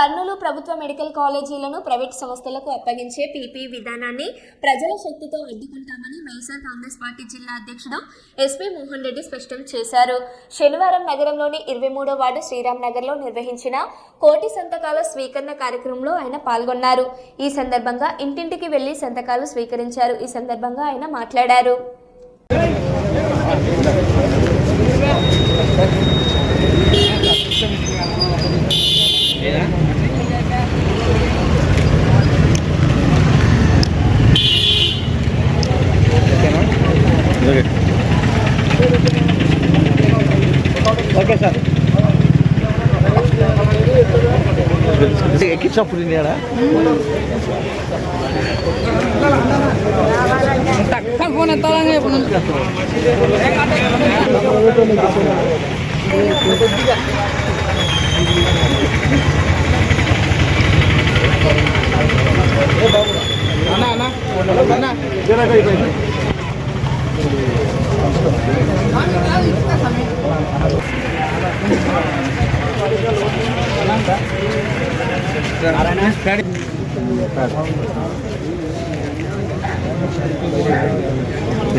కర్నూలు ప్రభుత్వ medical కాలేజీలను private సంస్థలకు అప్పగించే PP విధానాన్ని ప్రజల శక్తితో అడ్డుకుంటామని వైఎస్ఆర్ కాంగ్రెస్ పార్టీ జిల్లా అధ్యక్షుడు ఎస్పీ మోహన్ రెడ్డి స్పష్టం చేశారు. శనివారం నగరంలోని ఇరవై మూడో వార్డు శ్రీరామ్ నగర్లో నిర్వహించిన కోటి సంతకాల స్వీకరణ కార్యక్రమంలో ఆయన పాల్గొన్నారు. ఈ సందర్భంగా ఇంటింటికి వెళ్ళి సంతకాలు స్వీకరించారు. ఈ సందర్భంగా ఆయన మాట్లాడారు. ఓకే సార్ ఎక్కించినప్పుడు తిన్నాడా ఫోన్ ఎత్తాలని అన్న అన్న అన్న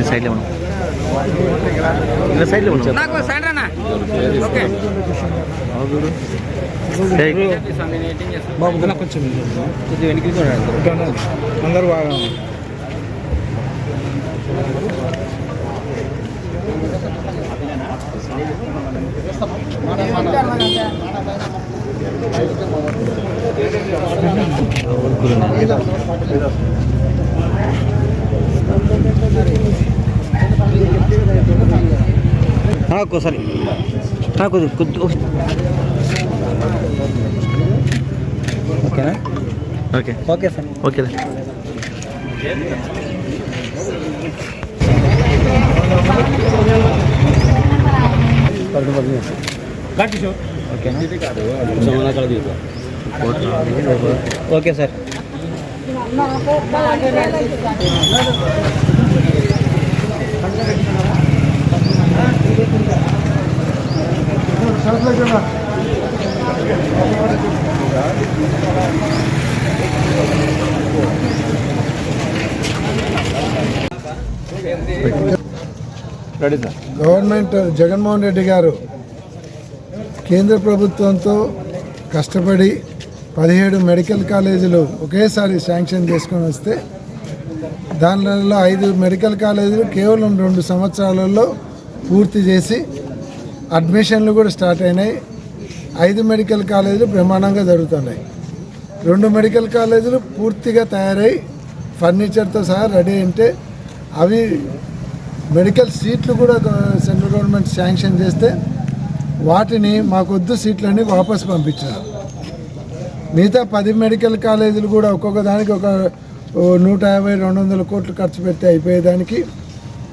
సైడ్లో ఉన్నాం ఇంకా సైడ్లో ఉన్నాం నాకు సైడ్ అన్న ఓకే బాబు కొంచెం కొద్దిగా వెనక్కి చూడండి అందరూ బాగా ఒక్కోసారి నాకు కొద్ది ఓకేనా? Okay. Okay sir. Okay. Okay sir ready sir. Government Jaganmohan Reddy garu కేంద్ర ప్రభుత్వంతో కష్టపడి పదిహేడు మెడికల్ కాలేజీలు ఒకేసారి శాంక్షన్ చేసుకొని వస్తే దానిలో ఐదు మెడికల్ కాలేజీలు కేవలం రెండు సంవత్సరాలలో పూర్తి చేసి అడ్మిషన్లు కూడా స్టార్ట్ అయినాయి. ఐదు మెడికల్ కాలేజీలు బ్రహ్మాండంగా జరుగుతున్నాయి. రెండు మెడికల్ కాలేజీలు పూర్తిగా తయారై ఫర్నిచర్తో సహా రెడీ అంటే అవి మెడికల్ సీట్లు కూడా సెంట్రల్ గవర్నమెంట్ శాంక్షన్ చేస్తే వాటిని మాకొద్దు సీట్లని వాపస్ పంపించారు మిగతా పది మెడికల్ కాలేజీలు కూడా ఒక్కొక్క దానికి ఒక నూట యాభై రెండు వందల కోట్లు ఖర్చు పెట్టి అయిపోయేదానికి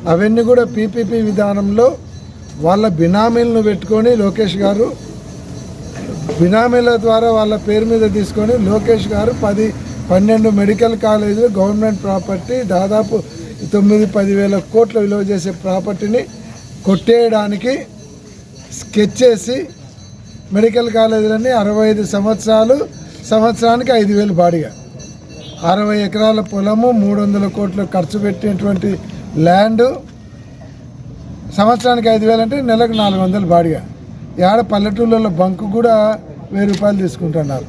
అవన్నీ కూడా పీపీపీ విధానంలో వాళ్ళ బినామీలను పెట్టుకొని లోకేష్ గారు బినామీల ద్వారా వాళ్ళ పేరు మీద తీసుకొని లోకేష్ గారు పది పన్నెండు మెడికల్ కాలేజీలు గవర్నమెంట్ ప్రాపర్టీ దాదాపు తొమ్మిది పదివేల కోట్ల విలువ చేసే ప్రాపర్టీని కొట్టేయడానికి స్కెచ్ చేసి మెడికల్ కాలేజీలన్నీ అరవై ఐదు సంవత్సరాలు సంవత్సరానికి ఐదు వేలు బాడిగా. అరవై ఎకరాల పొలము మూడు వందల కోట్లు ఖర్చు పెట్టినటువంటి ల్యాండ్ సంవత్సరానికి ఐదు వేలు అంటే నెలకు నాలుగు వందలు బాడిగా. ఏడ పల్లెటూళ్ళలో బంకు కూడా వెయ్యి రూపాయలు తీసుకుంటున్నారు.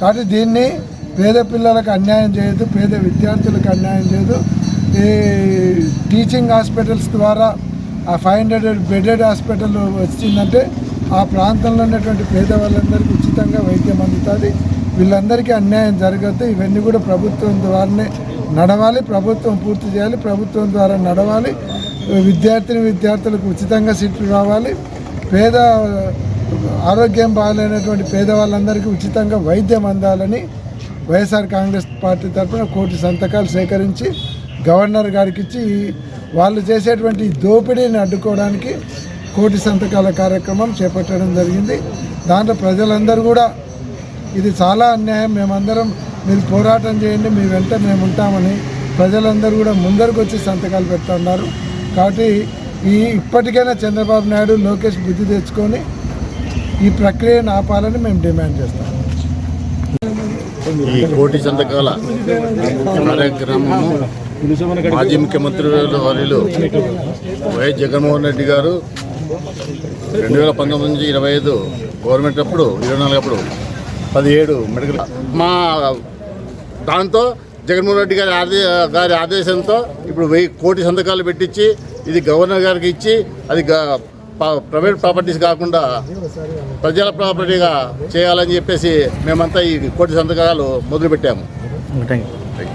కాబట్టి దీన్ని పేద పిల్లలకు అన్యాయం చేయదు పేద విద్యార్థులకు అన్యాయం చేయదు ఈ టీచింగ్ హాస్పిటల్స్ ద్వారా ఆ ఫైవ్ హండ్రెడ్ బెడెడ్ హాస్పిటల్ వచ్చిందంటే ఆ ప్రాంతంలో ఉన్నటువంటి పేద వాళ్ళందరికీ ఉచితంగా వైద్యం అందుతుంది. వీళ్ళందరికీ అన్యాయం జరగద్దు. ఇవన్నీ కూడా ప్రభుత్వం ద్వారానే నడవాలి ప్రభుత్వం పూర్తి చేయాలి ప్రభుత్వం ద్వారా నడవాలి విద్యార్థిని విద్యార్థులకు ఉచితంగా సీట్లు రావాలి. పేద ఆరోగ్యం బాగాలేనటువంటి పేదవాళ్ళందరికీ ఉచితంగా వైద్యం అందాలని వైఎస్ఆర్ కాంగ్రెస్ పార్టీ తరఫున కోటి సంతకాలు సేకరించి గవర్నర్ గారికి ఇచ్చి వాళ్ళు చేసేటువంటి దోపిడీని అడ్డుకోవడానికి కోటి సంతకాల కార్యక్రమం చేపట్టడం జరిగింది. దాంట్లో ప్రజలందరూ కూడా ఇది చాలా అన్యాయం. మేమందరం మీరు పోరాటం చేయండి మీ వెంట మేము ఉంటామని ప్రజలందరూ కూడా ముందరకు వచ్చి సంతకాలు పెడుతున్నారు కాబట్టి ఈ ఇప్పటికైనా చంద్రబాబు నాయుడు లోకేష్ బుద్ధి తెచ్చుకొని ఈ ప్రక్రియను ఆపాలని మేము డిమాండ్ చేస్తాం. ఈ కోటి సంతకాల కార్యక్రమము మాజీ ముఖ్యమంత్రి వర్యులు వైఎస్ జగన్మోహన్ రెడ్డి గారు రెండు వేల పంతొమ్మిది నుంచి ఇరవై ఐదు గవర్నమెంట్ అప్పుడు ఇరవై నాలుగు అప్పుడు పదిహేడు మెడికల్ మా దాంతో జగన్మోహన్ రెడ్డి గారి ఆదే గారి ఆదేశంతో ఇప్పుడు వెయ్యి కోటి సంతకాలు పెట్టించి ఇది గవర్నర్ గారికి ఇచ్చి అది ప్రైవేట్ ప్రాపర్టీస్ కాకుండా ప్రజల ప్రాపర్టీగా చేయాలని చెప్పేసి మేమంతా ఈ కోటి సంతకాలు మొదలుపెట్టాము. Thank you